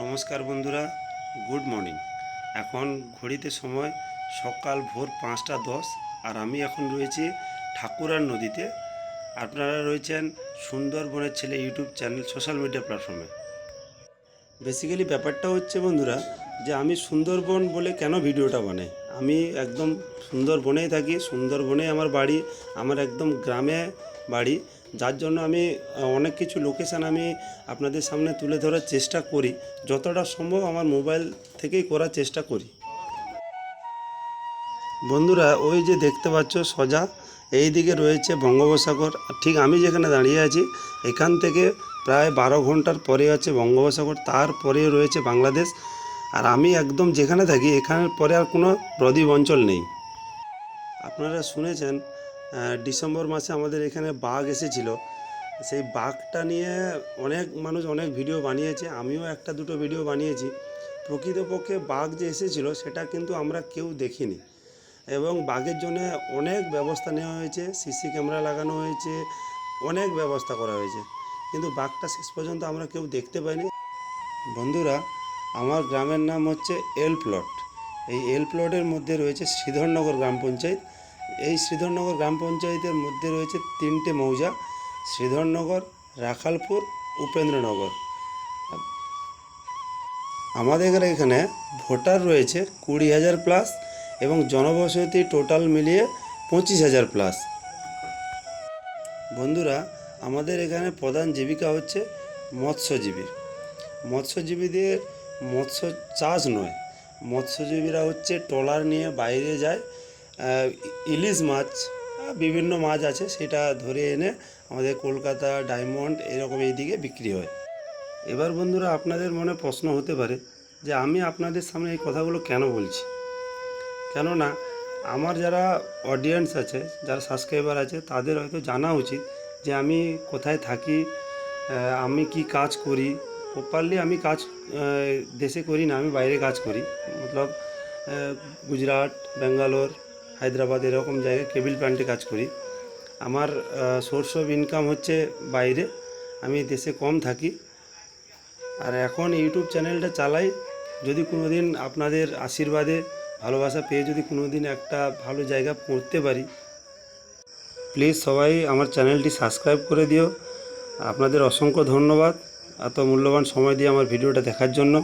নমস্কার বন্ধুরা, good morning. এখন ঘড়িতে সময় সকাল ভোর পাঁচটা দশ, আর আমি এখন রয়েছি ঠাকুরার নদীতে। আপনারা রয়েছেন সুন্দরবনের ছেলে ইউটিউব চ্যানেল সোশ্যাল মিডিয়া প্ল্যাটফর্মে। বেসিক্যালি ব্যাপারটা হচ্ছে বন্ধুরা, যে আমি সুন্দরবন বলে কেন ভিডিওটা বানাই? আমি একদম সুন্দরবনেই থাকি সুন্দরবনে আমার বাড়ি, আমার একদম গ্রামে বাড়ি। যার জন্য আমি অনেক কিছু লোকেশান আমি আপনাদের সামনে তুলে ধরার চেষ্টা করি। যতটা সম্ভব আমার মোবাইল থেকেই করার চেষ্টা করি। বন্ধুরা, ওই যে দেখতে পাচ্ছ সোজা এই দিকে রয়েছে বঙ্গোপসাগর। ঠিক আমি যেখানে দাঁড়িয়ে আছি, এখান থেকে প্রায় বারো ঘণ্টার পরে আছে বঙ্গোপসাগর। তারপরে রয়েছে বাংলাদেশ। আর আমি একদম যেখানে থাকি, এখানের পরে আর কোনো প্রদীপ অঞ্চল নেই। আপনারা শুনেছেন ডিসেম্বর মাসে আমাদের এখানে বাঘ এসেছিল। সেই বাঘটা নিয়ে অনেক মানুষ অনেক ভিডিও বানিয়েছে, আমিও একটা দুটো ভিডিও বানিয়েছি। প্রকৃতপক্ষে বাঘ যে এসেছিল, সেটা কিন্তু আমরা কেউ দেখিনি। এবং বাঘের জন্য অনেক ব্যবস্থা নেওয়া হয়েছে, সিসি ক্যামেরা লাগানো হয়েছে, অনেক ব্যবস্থা করা হয়েছে। কিন্তু বাঘটা শেষ পর্যন্ত আমরা কেউ দেখতে পাইনি। বন্ধুরা, আমার গ্রামের নাম হচ্ছে এল প্লট এই এল প্লটের মধ্যে রয়েছে শ্রীধরনগর গ্রাম পঞ্চায়েত। এই শ্রীধরনগর গ্রাম পঞ্চায়েতের মধ্যে রয়েছে তিনটে মৌজা, শ্রীধরনগর, রাখালপুর, উপেন্দ্রনগর। আমাদের এখানে ভোটার রয়েছে কুড়ি হাজার প্লাস এবং জনবসতি টোটাল মিলিয়ে পঁচিশ হাজার প্লাস। বন্ধুরা, আমাদের এখানে প্রধান জীবিকা হচ্ছে মৎস্যজীবী। মৎস্যজীবীদের মৎস্য চাষ নয়, মৎস্যজীবীরা হচ্ছে ট্রলার নিয়ে বাইরে যায় ইলিশ মাছ বিভিন্ন মাছ আছে, সেটা ধরে এনে আমাদের কলকাতা, ডায়মন্ড এরকম এইদিকে বিক্রি হয়। এবার বন্ধুরা, আপনাদের মনে প্রশ্ন হতে পারে যে আমি আপনাদের সামনে এই কথাগুলো কেন বলছি? কেননা, আমার যারা অডিয়েন্স আছে, যারা সাবস্ক্রাইবার আছে, তাদের হয়তো জানা উচিত যে আমি কোথায় থাকি আমি কি কাজ করি। প্রপারলি আমি কাজ দেশে করি না, আমি বাইরে কাজ করি। মতলব গুজরাট, ব্যাঙ্গালোর হায়দ্রাবাদ এরকম জায়গায় কেবিল প্ল্যান্টে কাজ করি। আমার সোর্স অফ ইনকাম হচ্ছে বাইরে। আমি দেশে কম থাকি। আর এখন ইউটিউব চ্যানেলটা চালাই। যদি কোনো দিন আপনাদের আশীর্বাদে, ভালোবাসা পেয়ে যদি কোনো দিন একটা ভালো জায়গা পড়তে পারি প্লিজ সবাই আমার চ্যানেলটি সাবস্ক্রাইব করে দিও। আপনাদের অসংখ্য ধন্যবাদ। এত মূল্যবান সময় দিয়ে আমার ভিডিওটা দেখার জন্য।